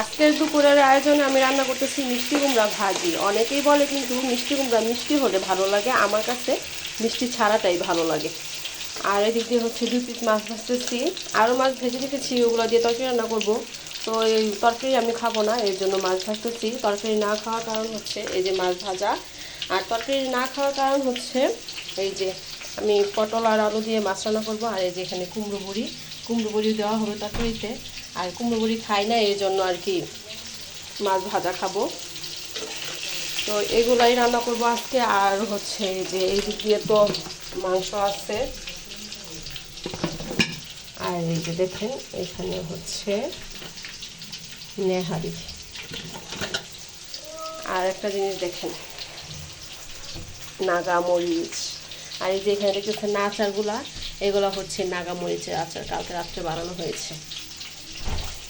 আজকের দুপুরের আয়োজনে আমি রান্না করতেছি মিষ্টি কুমড়া ভাজি। অনেকেই বলে কিন্তু মিষ্টি কুমড়া মিষ্টি হলে ভালো লাগে। আমার কাছে মিষ্টি ছাড়াটাই ভালো লাগে। আর এদিক দিয়ে হচ্ছে দুই পিস মাছ ভাজতেছি। আরও মাছ ভেজে রেখেছি, ওগুলো দিয়ে তরকারি রান্না করব। তো এই তরকারি আমি খাব না, এর জন্য মাছ ভাজতেছি। তরকারি না খাওয়ার কারণ হচ্ছে এই যে মাছ ভাজা। আর তরকারি না খাওয়ার কারণ হচ্ছে এই যে আমি পটল আর আলু দিয়ে মাছ রান্না করব। আর এই যে এখানে কুমড়ো বড়ি। কুমড়ো বড়ি দেওয়া হবে তরকারিতে। আর কুমড়ো বড়ি খাই না, এই জন্য আর কি মাছ ভাজা খাব। তো এগুলাই রান্না করব আজকে, আর হচ্ছে যে এই দিক দিয়ে তো মাংস আছে। আর এই যে দেখেন, এখানে হচ্ছে নেহারি। আর একটা জিনিস দেখেন নাগা মরিচ আর এই যে এখানে দেখতেছেন আচারগুলা, এগুলো হচ্ছে নাগা মরিচের আচার, কালকে রাত্রে বানানো হয়েছে।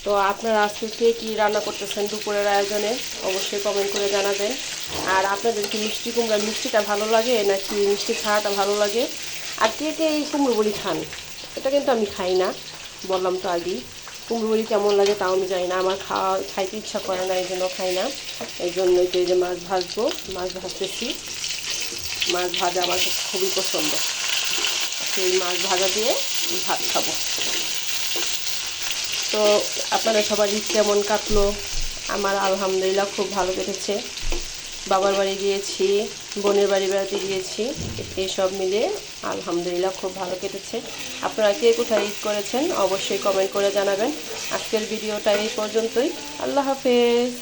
তো আপনারা আজকে কে কী রান্না করতেছেন দুপুরের আয়োজনে, অবশ্যই কমেন্ট করে জানাবেন। আর আপনাদের কি মিষ্টি কুমড়ার মিষ্টিটা ভালো লাগে, নাকি মিষ্টি ছাড়াটা ভালো লাগে? আর কে কে এই কুমড়ো বড়ি খান? এটা কিন্তু আমি খাই না, বললাম তো আগেই। কুমড়ো বড়ি কেমন লাগে তাও আমি জানি না, আমার খাওয়া, খাইতে ইচ্ছা করে না, এই জন্য খাই না। এই জন্যই তো এই যে মাছ ভাজবো, মাছ ভাজতেছি। মাছ ভাজা আমার খুবই পছন্দ। সেই মাছ ভাজা দিয়ে ভাত খাব। তো আপনারা সবারই কেমন কাটলো? আমার আলহামদুলিল্লাহ খুব ভালো কেটেছে। বাবার বাড়ি গিয়েছি, বোনের বাড়ি বেড়াতে গিয়েছি এসব মিলে আলহামদুলিল্লাহ খুব ভালো কেটেছে। আপনারা কে কোথায় ঈদ করেছেন অবশ্যই কমেন্ট করে জানাবেন। আজকের ভিডিওটা এই পর্যন্তই। আল্লাহ হাফেজ।